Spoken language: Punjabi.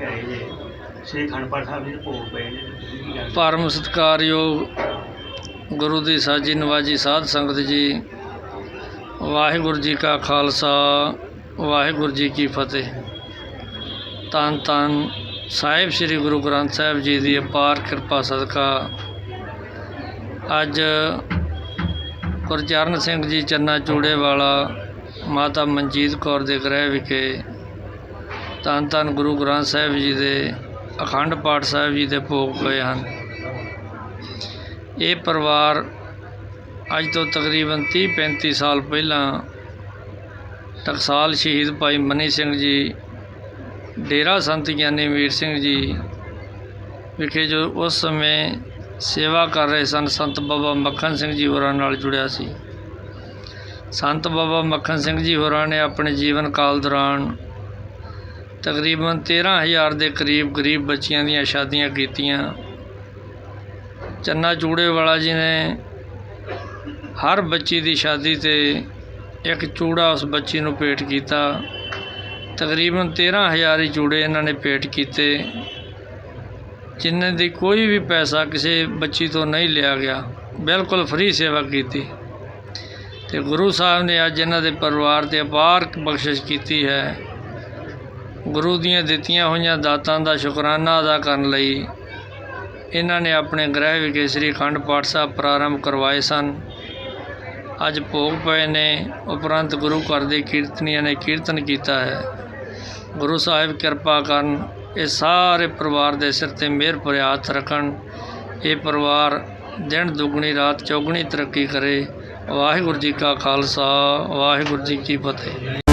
ਕੇ ਪਰਮ ਸਤਿਕਾਰਯੋਗ ਗੁਰੂ ਦੀ ਸਾਜੀ ਨਵਾਜੀ ਸਾਧ ਸੰਗਤ ਜੀ, ਵਾਹਿਗੁਰੂ ਜੀ ਕਾ ਖਾਲਸਾ, ਵਾਹਿਗੁਰੂ ਜੀ ਕੀ ਫਤਿਹ। ਤਨ ਤਨ ਸਾਹਿਬ ਸ੍ਰੀ ਗੁਰੂ ਗ੍ਰੰਥ ਸਾਹਿਬ ਜੀ ਦੀ ਅਪਾਰ ਕਿਰਪਾ ਸਦਕਾ ਅੱਜ ਗੁਰਚਰਨ ਸਿੰਘ ਜੀ ਚੰਨਾ ਚੂੜੇ ਵਾਲਾ ਮਾਤਾ ਮਨਜੀਤ ਕੌਰ ਦੇ ਗ੍ਰਹਿ ਵਿਖੇ ਧੰਨ ਧੰਨ ਗੁਰੂ ਗ੍ਰੰਥ ਸਾਹਿਬ ਜੀ ਦੇ ਅਖੰਡ ਪਾਠ ਸਾਹਿਬ ਜੀ ਦੇ ਭੋਗ ਪਏ ਹਨ। ਇਹ ਪਰਿਵਾਰ ਅੱਜ ਤੋਂ ਤਕਰੀਬਨ 30 35 ਸਾਲ ਪਹਿਲਾਂ ਟਕਸਾਲ ਸ਼ਹੀਦ ਭਾਈ ਮਨੀ ਸਿੰਘ ਜੀ, ਡੇਰਾ ਸੰਤ ਗਿਆਨੀ ਵੀਰ ਸਿੰਘ ਜੀ ਵਿਖੇ ਜੋ ਉਸ ਸਮੇਂ ਸੇਵਾ ਕਰ ਰਹੇ ਸਨ, ਸੰਤ ਬਾਬਾ ਮੱਖਣ ਸਿੰਘ ਜੀ ਹੋਰਾਂ ਨਾਲ ਜੁੜਿਆ ਸੀ। ਸੰਤ ਬਾਬਾ ਮੱਖਣ ਸਿੰਘ ਜੀ ਹੋਰਾਂ ਨੇ ਆਪਣੇ ਜੀਵਨ ਕਾਲ ਦੌਰਾਨ ਤਕਰੀਬਨ 13000 ਦੇ ਕਰੀਬ ਗਰੀਬ ਬੱਚਿਆਂ ਦੀਆਂ ਸ਼ਾਦੀਆਂ ਕੀਤੀਆਂ। ਚੰਨਾ ਚੂੜੇ ਵਾਲਾ ਜੀ ਨੇ ਹਰ ਬੱਚੀ ਦੀ ਸ਼ਾਦੀ ਤੇ ਇੱਕ ਚੂੜਾ ਉਸ ਬੱਚੀ ਨੂੰ ਭੇਟ ਕੀਤਾ। ਤਕਰੀਬਨ 13000 ਹੀ ਚੂੜੇ ਇਹਨਾਂ ਨੇ ਭੇਟ ਕੀਤੇ, ਜਿਨ੍ਹਾਂ ਦੀ ਕੋਈ ਵੀ ਪੈਸਾ ਕਿਸੇ ਬੱਚੀ ਤੋਂ ਨਹੀਂ ਲਿਆ ਗਿਆ। ਬਿਲਕੁਲ ਫ੍ਰੀ ਸੇਵਾ ਕੀਤੀ। ਤੇ ਗੁਰੂ ਸਾਹਿਬ ਨੇ ਅੱਜ ਇਹਨਾਂ ਦੇ ਪਰਿਵਾਰ ਤੇ ਅਪਾਰ ਬਖਸ਼ਿਸ਼ ਕੀਤੀ ਹੈ। ਗੁਰੂ ਦੀਆਂ ਦਿੱਤੀਆਂ ਹੋਈਆਂ ਦਾਤਾਂ ਦਾ ਸ਼ੁਕਰਾਨਾ ਅਦਾ ਕਰਨ ਲਈ ਇਹਨਾਂ ਨੇ ਆਪਣੇ ਗ੍ਰਹਿ ਵਿਖੇ ਸ੍ਰੀ ਅਖੰਡ ਪਾਠ ਸਾਹਿਬ ਪ੍ਰਾਰੰਭ ਕਰਵਾਏ ਸਨ। ਅੱਜ ਭੋਗ ਪਏ ਨੇ, ਉਪਰੰਤ ਗੁਰੂ ਘਰ ਦੇ ਕੀਰਤਨੀਆਂ ਨੇ ਕੀਰਤਨ ਕੀਤਾ ਹੈ। ਗੁਰੂ ਸਾਹਿਬ ਕਿਰਪਾ ਕਰਨ ਇਹ ਸਾਰੇ ਪਰਿਵਾਰ ਦੇ ਸਿਰ ਤੇ ਮਿਹਰ ਭਰਿਆ ਰੱਖਣ। ਇਹ ਪਰਿਵਾਰ ਦਿਨ ਦੁੱਗਣੀ, ਰਾਤ ਚੌਗਣੀ ਤਰੱਕੀ ਕਰੇ। ਵਾਹਿਗੁਰੂ ਜੀ ਕਾ ਖਾਲਸਾ, ਵਾਹਿਗੁਰੂ ਜੀ ਕੀ ਫਤਿਹ।